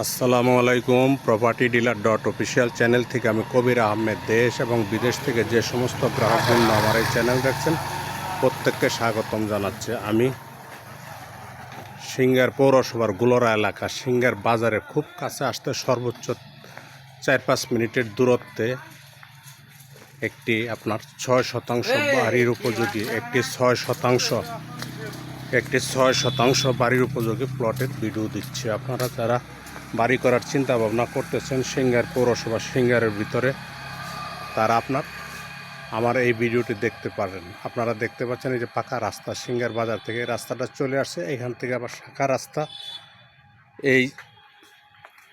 আসসালামু আলাইকুম property dealer dot official channel থেকে আমি কবির আহমেদ। দেশ এবং বিদেশ থেকে যে সমস্ত গ্রাহকবৃন্দ আমার এই চ্যানেল দেখছেন প্রত্যেককে স্বাগতম জানাচ্ছে। আমি সিঙ্গার পৌরসভার গুলরা এলাকা সিঙ্গার বাজারে খুব কাছে আসতে সর্বোচ্চ চার পাঁচ মিনিটের দূরত্বে একটি আপনার ছয় শতাংশ বাড়ির উপযোগী একটি ছয় শতাংশ একটি ছয় শতাংশ বাড়ির উপযোগী প্লটের ভিডিও দিচ্ছে। আপনারা যারা বাড়ি করার চিন্তা ভাবনা করতেছেন সিঙ্গার পৌরসভা সিঙ্গারের ভিতরে। তারা আপনার, আমার এই ভিডিওটি দেখতে পারেন। আপনারা দেখতে পাচ্ছেন এই যে পাকা রাস্তা, সিঙ্গার বাজার থেকে রাস্তাটা চলে আসছে। এখান থেকে আবার শাখা রাস্তা এই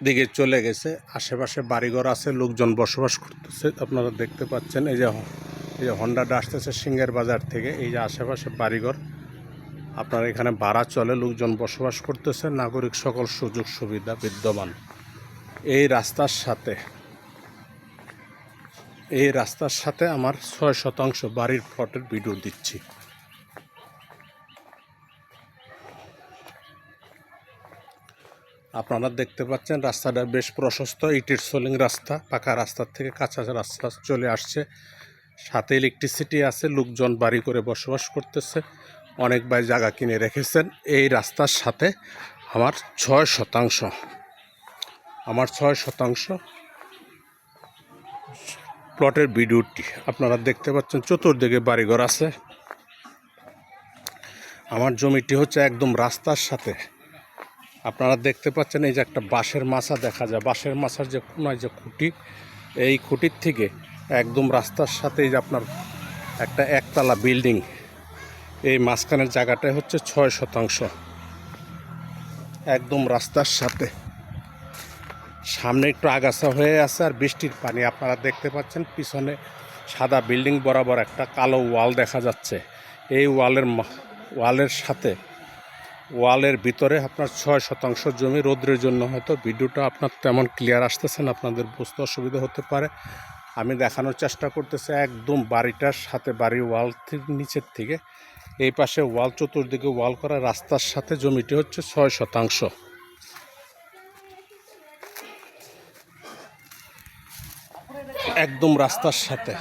দিকে চলে গেছে। আশেপাশে বাড়িঘর আছে, লোকজন বসবাস করতেছে। আপনারা দেখতে পাচ্ছেন এই যে এই যে হন্ডাটা আসতেছে সিঙ্গার বাজার থেকে। এই যে আশেপাশে বাড়িঘর। আপনার এখানে ভাড়া চলে, লোকজন বসবাস করতেছে, নাগরিক সকল সুযোগ সুবিধা বিদ্যমান। এই রাস্তার সাথে, এই রাস্তার সাথে আমার ছয় শতাংশ বাড়ির প্লটের ভিডিও দিচ্ছি। আপনারা দেখতে পাচ্ছেন রাস্তাটা বেশ প্রশস্ত, ইটের সোলিং রাস্তা, পাকা রাস্তার থেকে কাঁচা রাস্তা চলে আসছে। সাথে ইলেকট্রিসিটি আছে, লোকজন বাড়ি করে বসবাস করতেছে। অনেক ভাই জায়গা কিনে রেখেছেন। এই রাস্তার সাথে আমার ছয় শতাংশ। আমার ছয় শতাংশ প্লটের ভিডিওটি আপনারা দেখতে পাচ্ছেন চতুর্দিকে বাড়িঘর আছে। আমার জমিটি হচ্ছে একদম রাস্তার সাথে। আপনারা দেখতে পাচ্ছেন এই যে একটা বাঁশের মাছা দেখা যায়। বাঁশের মাছার যে কোনায় যে খুঁটি, এই খুঁটির থেকে একদম রাস্তার সাথে যে আপনার একটা একতলা বিল্ডিং এই মাঝখানের জায়গাটাই হচ্ছে ছয় শতাংশ। একদম রাস্তার সাথে। সামনে একটু আগাছা হয়ে আছে আর বৃষ্টির পানি, আপনারা দেখতে পাচ্ছেন পিছনে সাদা বিল্ডিং, বরাবর একটা কালো ওয়াল দেখা যাচ্ছে। এই ওয়ালের ওয়ালের সাথে, ওয়ালের ভিতরে আপনার ছয় শতাংশ জমি রৌদ্রের জন্য হয়তো। ভিডিওটা আপনার তেমন ক্লিয়ার আসতেছে না, আপনাদের বুঝতে অসুবিধা হতে পারে। আমি দেখানোর চেষ্টা করতেছি একদম বাড়িটার সাথে, বাড়ির ওয়াল নিচের থেকে। এই পাশে ওয়াল চতুর্দিকে ওয়াল করা রাস্তার সাথে জমিটি হচ্ছে ছয় শতাংশ। একদম রাস্তার সাথে।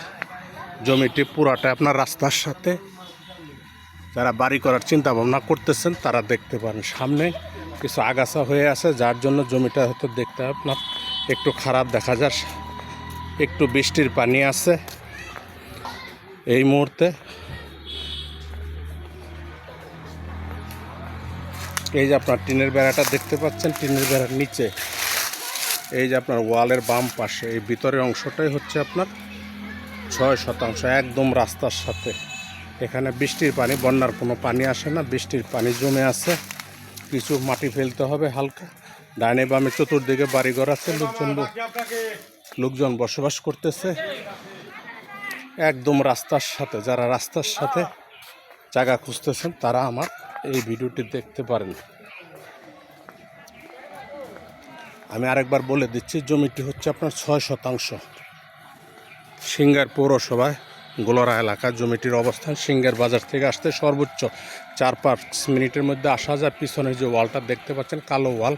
জমিটি পুরাটা আপনার রাস্তার সাথে। যারা বাড়ি করার চিন্তা ভাবনা করতেছেন, তারা দেখতে পারেন সামনে কিছু আগাছা হয়ে আছে, যার জন্য জমিটা হয়তো দেখতে আপনার একটু খারাপ দেখা যায় একটু বৃষ্টির পানি আছে। এই মুহূর্তে এই যে আপনার টিনের বেড়াটা দেখতে পাচ্ছেন, টিনের বেড়ার নিচে। এই যে আপনার ওয়ালের বাম পাশে, এই ভিতরের অংশটাই হচ্ছে আপনার ছয় শতাংশ, একদম রাস্তার সাথে। এখানে বৃষ্টির পানি, বন্যার কোনো পানি আসে না, বৃষ্টির পানি জমে আছে। কিছু মাটি ফেলতে হবে হালকা। ডাইনে বামে চতুর্দিকে বাড়িঘর আছে, লোকজন লোকজন বসবাস করতেছে। একদম রাস্তার সাথে, যারা রাস্তার সাথে জায়গা খুঁজতেছেন, তারা আমার এই ভিডিওটি দেখতে পারেন। আমি আরেকবার বলে দিচ্ছি, জমিটি হচ্ছে আপনার ছয় শতাংশ। সিঙ্গার পৌরসভায়, গোলরা এলাকা জমিটির অবস্থান সিঙ্গার বাজার থেকে আসতে সর্বোচ্চ চার পাঁচ মিনিটের মধ্যে আসা যায়। পিছনে যে ওয়ালটা দেখতে পাচ্ছেন, কালো ওয়াল,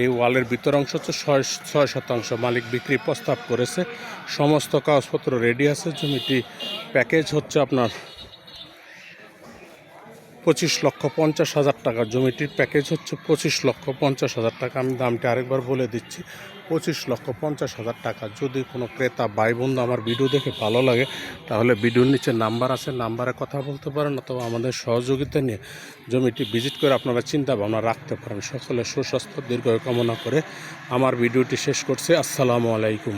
এই ওয়ালের ভিতর অংশ হচ্ছে ছয় ছয় শতাংশ। মালিক বিক্রি প্রস্তাব করেছে, সমস্ত কাগজপত্র রেডি আছে, জমিটি প্যাকেজ হচ্ছে আপনার পঁচিশ লক্ষ পঞ্চাশ হাজার টাকা। জমিটির প্যাকেজ হচ্ছে পঁচিশ লক্ষ পঞ্চাশ হাজার টাকা। আমি দামটি আরেকবার বলে দিচ্ছি। পঁচিশ লক্ষ পঞ্চাশ হাজার টাকা। যদি কোনো ক্রেতা ভাই বন্ধু আমার ভিডিও দেখে ভালো লাগে, তাহলে ভিডিওর নিচে নাম্বার আছে। নাম্বারে কথা বলতে পারেন অথবা আমাদের সহযোগিতা নিয়ে জমিটি ভিজিট করে আপনারা চিন্তা ভাবনা রাখতে পারেন। সকলে সুস্বাস্থ্য দীর্ঘ কামনা করে আমার ভিডিওটি শেষ করছি। আসসালামু আলাইকুম।